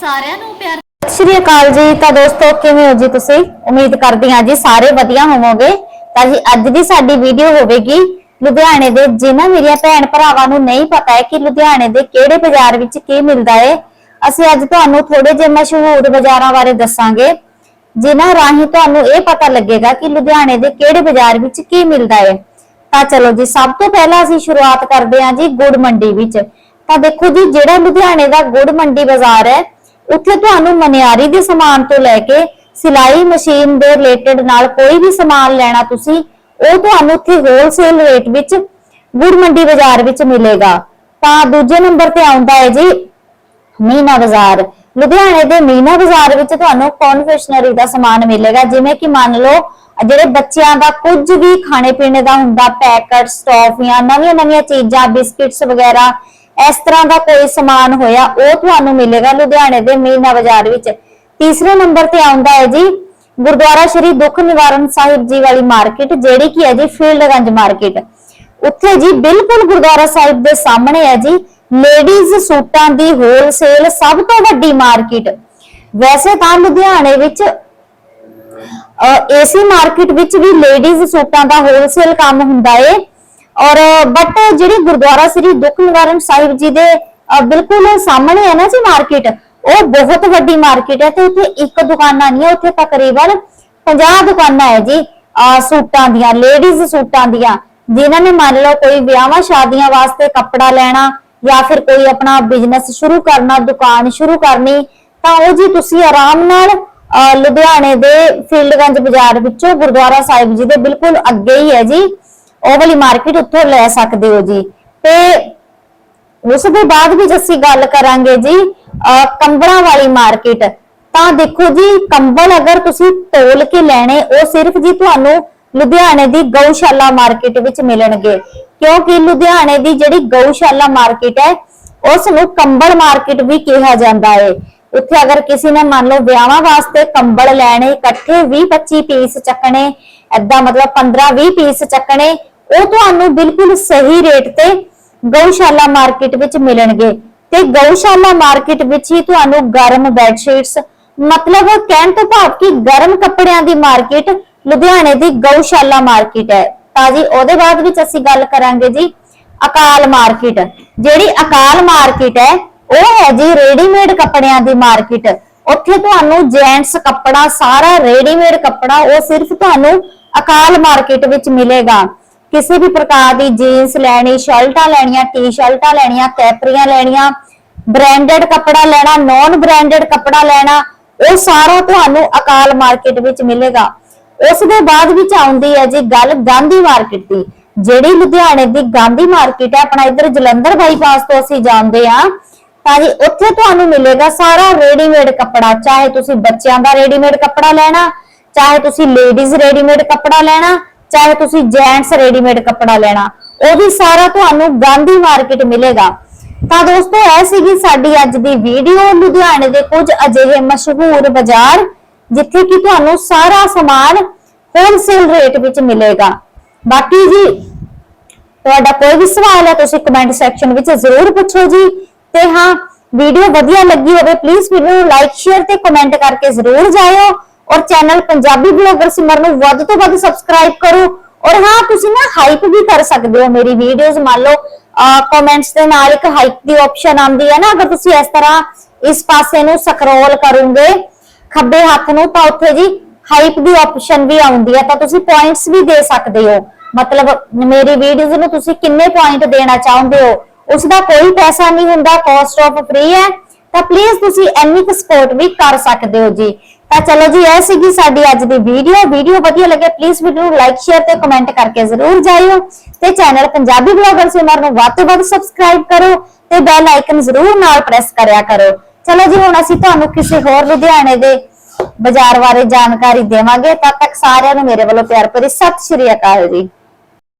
ਸਾਰਿਆਂ ਨੂੰ ਪਿਆਰ ਸਤਿ ਸ਼੍ਰੀ ਅਕਾਲ ਜੀ। ਤਾਂ ਦੋਸਤੋ, ਕਿਵੇਂ ਹੋ ਜੀ ਤੁਸੀਂ? ਉਮੀਦ ਕਰਦੀ ਹਾਂ ਜੀ ਸਾਰੇ ਵਧੀਆ ਹੋਵੋਗੇ। ਤਾਂ ਜੀ, ਅੱਜ ਦੀ ਸਾਡੀ ਵੀਡੀਓ ਹੋਵੇਗੀ ਲੁਧਿਆਣੇ ਦੇ। ਜਿਨ੍ਹਾਂ ਮੇਰੀਆਂ ਭੈਣ ਭਰਾਵਾਂ ਨੂੰ ਨਹੀਂ ਪਤਾ ਹੈ ਕਿ ਲੁਧਿਆਣੇ ਦੇ ਕਿਹੜੇ ਬਾਜ਼ਾਰ ਵਿੱਚ ਕੀ ਮਿਲਦਾ ਹੈ, ਅਸੀਂ ਅੱਜ ਤੁਹਾਨੂੰ ਥੋੜੇ ਜਿਹੇ ਮਸ਼ਹੂਰ ਬਾਜ਼ਾਰਾਂ ਬਾਰੇ ਦੱਸਾਂਗੇ। ਜਿਨ੍ਹਾਂ ਰਾਹੀਂ ਤੁਹਾਨੂੰ ਇਹ ਪਤਾ ਲੱਗੇਗਾ ਕਿ ਲੁਧਿਆਣੇ ਦੇ ਕਿਹੜੇ ਬਾਜ਼ਾਰ ਵਿੱਚ ਕੀ ਮਿਲਦਾ ਹੈ। ਤਾਂ ਚਲੋ ਜੀ, ਸਭ ਤੋਂ ਪਹਿਲਾਂ ਅਸੀਂ ਸ਼ੁਰੂਆਤ ਕਰਦੇ ਹਾਂ ਜੀ ਗੁੜ ਮੰਡੀ ਵਿੱਚ। ਤਾਂ ਦੇਖੋ ਜੀ, ਜਿਹੜਾ ਲੁਧਿਆਣੇ ਦਾ ਗੁੜ ਮੰਡੀ ਬਾਜ਼ਾਰ ਹੈ ਉੱਥੇ ਤੁਹਾਨੂੰ ਮਨਿਆਰੀ ਦੇ ਸਮਾਨ ਤੋਂ ਲੈ ਕੇ ਸਿਲਾਈ ਮਸ਼ੀਨ ਦੇ ਰਿਲੇਟਡ ਨਾਲ ਕੋਈ ਵੀ ਸਮਾਨ ਲੈਣਾ ਤੁਸੀਂ, ਉਹ ਤੁਹਾਨੂੰ ਉੱਥੇ ਹੋਲਸੇਲ ਰੇਟ ਵਿੱਚ ਗੁੜ ਮੰਡੀ ਬਾਜ਼ਾਰ ਵਿੱਚ ਮਿਲੇਗਾ। ਤਾਂ ਦੂਜੇ ਨੰਬਰ ਤੇ ਆਉਂਦਾ ਹੈ ਜੀ, ਮੀਨਾ ਬਾਜ਼ਾਰ। ਲੁਧਿਆਣੇ ਦੇ ਮੀਨਾ ਬਾਜ਼ਾਰ ਵਿੱਚ ਤੁਹਾਨੂੰ ਕਨਫੈਕਸ਼ਨਰੀ ਦਾ ਸਮਾਨ ਮਿਲੇਗਾ। ਜਿਵੇਂ ਕਿ ਮੰਨ ਲਓ, ਜਿਹੜੇ ਬੱਚਿਆਂ ਦਾ ਕੁਝ ਵੀ ਖਾਣੇ ਪੀਣੇ ਦਾ ਹੁੰਦਾ ਪੈਕਟਸ ਟੌਫੀਆਂ ਨਵੀਆਂ ਨਵੀਆਂ ਚੀਜ਼ਾਂ ਬਿਸਕਿਟਸ ਵਗੈਰਾ ਇਸ ਤਰ੍ਹਾਂ ਦਾ ਕੋਈ ਸਮਾਨ ਹੋਇਆ, ਉਹ ਤੁਹਾਨੂੰ ਮਿਲੇਗਾ ਲੁਧਿਆਣੇ ਦੇ ਮੀਨਾ ਬਾਜ਼ਾਰ ਵਿੱਚ। ਤੀਸਰੇ ਨੰਬਰ ਤੇ ਆਉਂਦਾ ਹੈ ਜੀ, ਗੁਰਦੁਆਰਾ ਸ਼੍ਰੀ ਦੁੱਖ ਨਿਵਾਰਨ ਸਾਹਿਬ ਜੀ ਵਾਲੀ ਮਾਰਕੀਟ, ਜਿਹੜੀ ਕਿ ਹੈ ਜੀ ਫੀਲਡਗੰਜ ਮਾਰਕੀਟ। ਉੱਥੇ ਜੀ ਬਿਲਕੁਲ ਗੁਰਦੁਆਰਾ ਸਾਹਿਬ ਦੇ ਸਾਹਮਣੇ ਹੈ ਜੀ, ਲੇਡੀਜ਼ ਸੂਟਾਂ ਦੀ ਹੋਲਸੇਲ ਸਭ ਤੋਂ ਵੱਡੀ ਮਾਰਕੀਟ। ਵੈਸੇ ਤਾਂ ਲੁਧਿਆਣੇ ਵਿੱਚ ਏਸੀ ਮਾਰਕੀਟ ਵਿੱਚ ਵੀ ਲੇਡੀਜ਼ ਸੂਟਾਂ ਦਾ ਹੋਲਸੇਲ ਕੰਮ ਹੁੰਦਾ ਏ ਔਰ ਬਟ ਜਿਹੜੀ ਗੁਰਦੁਆਰਾ ਸ੍ਰੀ ਦੁੱਖ ਨਿਵਾਰਨ ਸਾਹਿਬ ਜੀ ਦੇ ਬਿਲਕੁਲ ਸਾਹਮਣੇ ਹੈ ਨਾ ਜੀ ਮਾਰਕੀਟ ਉਹ ਬਹੁਤ ਵੱਡੀ ਮਾਰਕੀਟ ਹੈ ਤੇ ਉੱਥੇ ਇੱਕ ਦੁਕਾਨਾਂ ਨਹੀਂ ਹੈ, ਉੱਥੇ ਤਕਰੀਬਨ 50 ਦੁਕਾਨਾਂ ਹੈ ਜੀ ਸੂਟਾਂ ਦੀਆਂ ਲੇਡੀਜ਼ ਸੂਟਾਂ ਦੀਆਂ, ਜਿਨ੍ਹਾਂ ਨੇ ਮੰਨ ਲਓ ਕੋਈ ਵਿਆਹਾਂ ਸ਼ਾਦੀਆਂ ਵਾਸਤੇ ਕੱਪੜਾ ਲੈਣਾ ਜਾਂ ਫਿਰ ਕੋਈ ਆਪਣਾ ਬਿਜ਼ਨਸ ਸ਼ੁਰੂ ਕਰਨਾ, ਦੁਕਾਨ ਸ਼ੁਰੂ ਕਰਨੀ, ਤਾਂ ਉਹ ਜੀ ਤੁਸੀਂ ਆਰਾਮ ਨਾਲ ਲੁਧਿਆਣੇ ਦੇ ਫੀਲਡਗੰਜ ਬਾਜ਼ਾਰ ਵਿੱਚੋਂ ਗੁਰਦੁਆਰਾ ਸਾਹਿਬ ਜੀ ਦੇ ਬਿਲਕੁਲ ਅੱਗੇ ਹੀ ਹੈ ਜੀ। ਉਹ ਵਾਲੀ ਮਾਰਕੀਟ ਉੱਥੋਂ ਲੈ ਸਕਦੇ ਹੋ ਜੀ। ਤੇ ਉਸ ਦੇ ਬਾਅਦ ਵਿੱਚ ਅਸੀਂ ਗੱਲ ਕਰਾਂਗੇ ਜੀ ਕੰਬਲਾਂ ਵਾਲੀ ਮਾਰਕੀਟ ਤਾਂ ਦੇਖੋ ਜੀ, ਕੰਬਲ ਅਗਰ ਤੁਸੀਂ ਤੋਲ ਕੇ ਲੈਣੇ, ਉਹ ਸਿਰਫ ਜੀ ਤੁਹਾਨੂੰ ਲੁਧਿਆਣੇ ਦੀ ਗਊਸ਼ਾਲਾ ਮਾਰਕੀਟ ਵਿੱਚ ਮਿਲਣਗੇ। ਕਿਉਂਕਿ ਲੁਧਿਆਣੇ ਦੀ ਜਿਹੜੀ ਗਊਸ਼ਾਲਾ ਮਾਰਕੀਟ ਹੈ ਉਸ ਨੂੰ ਕੰਬਲ ਮਾਰਕੀਟ ਵੀ ਕਿਹਾ ਜਾਂਦਾ ਹੈ ਉੱਥੇ ਅਗਰ ਕਿਸੇ ਨੇ ਮੰਨ ਲਓ ਵਿਆਹਾਂ ਵਾਸਤੇ ਕੰਬਲ ਲੈਣੇ, ਇਕੱਠੇ 20 25 ਪੀਸ ਚੱਕਣੇ ਐਦਾਂ ਮਤਲਬ 15 20 ਪੀਸ ਚੱਕਣੇ ਉਹ ਤੁਹਾਨੂੰ ਬਿਲਕੁਲ ਸਹੀ ਰੇਟ ਤੇ ਗਊਸ਼ਾਲਾ ਮਾਰਕੀਟ ਵਿੱਚ ਮਿਲਣਗੇ। ਤੇ ਗਊਸ਼ਾਲਾ ਮਾਰਕੀਟ ਵਿੱਚ ਹੀ ਤੁਹਾਨੂੰ ਗਰਮ ਬੈੱਡ ਸ਼ੀਟਸ ਮਤਲਬ ਕਹਿਣ ਤੋਂ ਭਾਵ ਕਿ ਗਰਮ ਕੱਪੜਿਆਂ ਦੀ ਮਾਰਕੀਟ ਲੁਧਿਆਣੇ ਦੀ ਗਊਸ਼ਾਲਾ ਮਾਰਕੀਟ ਹੈ। ਤਾਂ ਜੀ ਉਹਦੇ ਬਾਅਦ ਵਿੱਚ ਅਸੀਂ ਗੱਲ ਕਰਾਂਗੇ ਜੀ, ਅਕਾਲ ਮਾਰਕੀਟ ਜਿਹੜੀ ਅਕਾਲ ਮਾਰਕੀਟ ਹੈ, ਉਹ ਹੈ ਜੀ ਰੈਡੀਮੇਡ ਕੱਪੜਿਆਂ ਦੀ ਮਾਰਕੀਟ ਉੱਥੇ ਤੁਹਾਨੂੰ ਜੈਂਟਸ ਕੱਪੜਾ, ਸਾਰਾ ਰੈਡੀਮੇਡ ਕੱਪੜਾ ਉਹ ਸਿਰਫ ਤੁਹਾਨੂੰ ਅਕਾਲ ਮਾਰਕੀਟ ਵਿੱਚ ਮਿਲੇਗਾ। ਕਿਸੇ ਵੀ ਪ੍ਰਕਾਰ ਦੀ ਜੀਨਸ ਲੈਣੀ, ਸ਼ਰਟਾਂ ਲੈਣੀਆਂ ਟੀ-ਸ਼ਰਟਾਂ ਲੈਣੀਆਂ, ਕੈਪਰੀਆਂ ਲੈਣੀਆਂ ਬ੍ਰਾਂਡਡ ਕੱਪੜਾ ਲੈਣਾ ਨੌਨ ਬ੍ਰਾਂਡਡ ਕੱਪੜਾ ਲੈਣਾ, ਉਹ ਸਾਰਾ ਤੁਹਾਨੂੰ ਅਕਾਲ ਮਾਰਕੀਟ ਵਿੱਚ ਮਿਲੇਗਾ। ਉਸ ਦੇ ਬਾਅਦ ਵਿੱਚ ਆਉਂਦੀ ਹੈ ਜੀ ਗੱਲ ਗਾਂਧੀ ਮਾਰਕੀਟ ਦੀ। ਜਿਹੜੀ ਲੁਧਿਆਣੇ ਦੀ ਗਾਂਧੀ ਮਾਰਕੀਟ ਹੈ, ਆਪਣਾ ਇੱਧਰ ਜਲੰਧਰ ਬਾਈਪਾਸ ਤੋਂ ਅਸੀਂ ਜਾਂਦੇ ਆ ਤਾਂ ਜੀ ਉੱਥੇ ਤੁਹਾਨੂੰ ਮਿਲੇਗਾ ਸਾਰਾ ਰੈਡੀਮੇਡ ਕੱਪੜਾ, ਚਾਹੇ ਤੁਸੀਂ ਬੱਚਿਆਂ ਦਾ ਰੈਡੀਮੇਡ ਕੱਪੜਾ ਲੈਣਾ, ਚਾਹੇ ਤੁਸੀਂ ਲੇਡੀਜ਼ ਰੈਡੀਮੇਡ ਕੱਪੜਾ ਲੈਣਾ ਚਾਹੇ ਤੁਸੀਂ ਜੈਂਟਸ ਰੈਡੀਮੇਡ ਕੱਪੜਾ ਲੈਣਾ, ਉਹ ਵੀ ਸਾਰਾ ਤੁਹਾਨੂੰ ਗਾਂਧੀ ਮਾਰਕੀਟ ਮਿਲੇਗਾ। ਤਾਂ ਦੋਸਤੋ, ਇਹ ਸੀਗੀ ਸਾਡੀ ਅੱਜ ਦੀ ਵੀਡੀਓ ਲੁਧਿਆਣੇ ਦੇ ਕੁਝ ਅਜਿਹੇ ਮਸ਼ਹੂਰ ਬਾਜ਼ਾਰ, ਜਿੱਥੇ ਕਿ ਤੁਹਾਨੂੰ ਸਾਰਾ ਸਮਾਨ ਹੋਲਸੇਲ ਰੇਟ ਵਿੱਚ ਮਿਲੇਗਾ। ਬਾਕੀ ਜੀ, ਤੁਹਾਡਾ ਕੋਈ ਵੀ ਸਵਾਲ ਹੈ, ਤੁਸੀਂ ਕਮੈਂਟ ਸੈਕਸ਼ਨ ਵਿੱਚ ਜ਼ਰੂਰ ਪੁੱਛੋ ਜੀ। ਤੇ ਹਾਂ ਵੀਡੀਓ ਵਧੀਆ ਲੱਗੀ ਹੋਵੇ ਪਲੀਜ਼ ਵੀਡੀਓ ਨੂੰ ਲਾਈਕ ਸ਼ੇਅਰ ਤੇ ਕਮੈਂਟ ਕਰਕੇ ਜ਼ਰੂਰ ਜਾਇਓ। ਔਰ ਚੈਨਲ ਪੰਜਾਬੀ ਬਲੌਗਰ ਸਿਮਰ ਨੂੰ ਵੱਧ ਤੋਂ ਵੱਧ ਸਬਸਕ੍ਰਾਈਬ ਕਰੋ। ਔਰ ਹਾਂ, ਤੁਸੀਂ ਨਾ ਹਾਈਪ ਵੀ ਕਰ ਸਕਦੇ ਹੋ ਮੇਰੀ ਵੀਡੀਓਜ਼ ਮੰਨ ਲਓ ਕਮੈਂਟਸ ਦੇ ਨਾਲ ਇੱਕ ਹਾਈਪ ਦੀ ਆਪਸ਼ਨ ਆਉਂਦੀ ਹੈ ਨਾ, ਅਗਰ ਤੁਸੀਂ ਇਸ ਤਰ੍ਹਾਂ ਇਸ ਪਾਸੇ ਨੂੰ ਸਕਰੋਲ ਕਰੋਗੇ, ਖੱਬੇ ਹੱਥ ਨੂੰ, ਤਾਂ ਉੱਥੇ ਜੀ ਹਾਈਪ ਦੀ ਆਪਸ਼ਨ ਵੀ ਆਉਂਦੀ ਹੈ, ਤਾਂ ਤੁਸੀਂ ਪੁਆਇੰਟਸ ਵੀ ਦੇ ਸਕਦੇ ਹੋ। ਮਤਲਬ ਮੇਰੀ ਵੀਡੀਓਜ਼ ਨੂੰ ਤੁਸੀਂ ਕਿੰਨੇ ਪੁਆਇੰਟ ਦੇਣਾ ਚਾਹੁੰਦੇ ਹੋ ਉਸ ਦਾ ਕੋਈ ਪੈਸਾ ਨਹੀਂ ਹੁੰਦਾ ਕਾਸਟ ਆਫ ਫ੍ਰੀ ਹੈ, ਤਾਂ ਪਲੀਜ਼ ਤੁਸੀਂ ਇੰਨੀ ਕੁ ਸਪੋਰਟ ਵੀ ਕਰ ਸਕਦੇ ਹੋ ਜੀ। ਤਾਂ ਚਲੋ ਜੀ, ਇਹ ਸੀਗੀ ਸਾਡੀ ਅੱਜ ਦੀ ਵੀਡੀਓ ਵੀਡੀਓ ਵਧੀਆ ਲੱਗੇ ਪਲੀਜ਼ ਵੀਡੀਓ ਨੂੰ ਲਾਈਕ ਸ਼ੇਅਰ ਤੇ ਕਮੈਂਟ ਕਰਕੇ ਜ਼ਰੂਰ ਜਾਇਓ। ਤੇ ਚੈਨਲ ਪੰਜਾਬੀ ਬਲੌਗਰ ਸਿਮਰ ਨੂੰ ਵੱਧ ਤੋਂ ਵੱਧ ਸਬਸਕ੍ਰਾਈਬ ਕਰੋ ਤੇ ਬੈਲ ਆਈਕਨ ਜ਼ਰੂਰ ਨਾਲ ਪ੍ਰੈਸ ਕਰਿਆ ਕਰੋ। ਚਲੋ ਜੀ, ਹੁਣ ਅਸੀਂ ਤੁਹਾਨੂੰ ਕਿਸੇ ਹੋਰ ਲੁਧਿਆਣੇ ਦੇ ਬਾਜ਼ਾਰ ਬਾਰੇ ਜਾਣਕਾਰੀ ਦੇਵਾਂਗੇ। ਤਦ ਤੱਕ ਸਾਰਿਆਂ ਨੂੰ ਮੇਰੇ ਵੱਲੋਂ ਪਿਆਰ ਭਰੀ ਸਤਿ ਸ਼੍ਰੀ ਅਕਾਲ ਜੀ।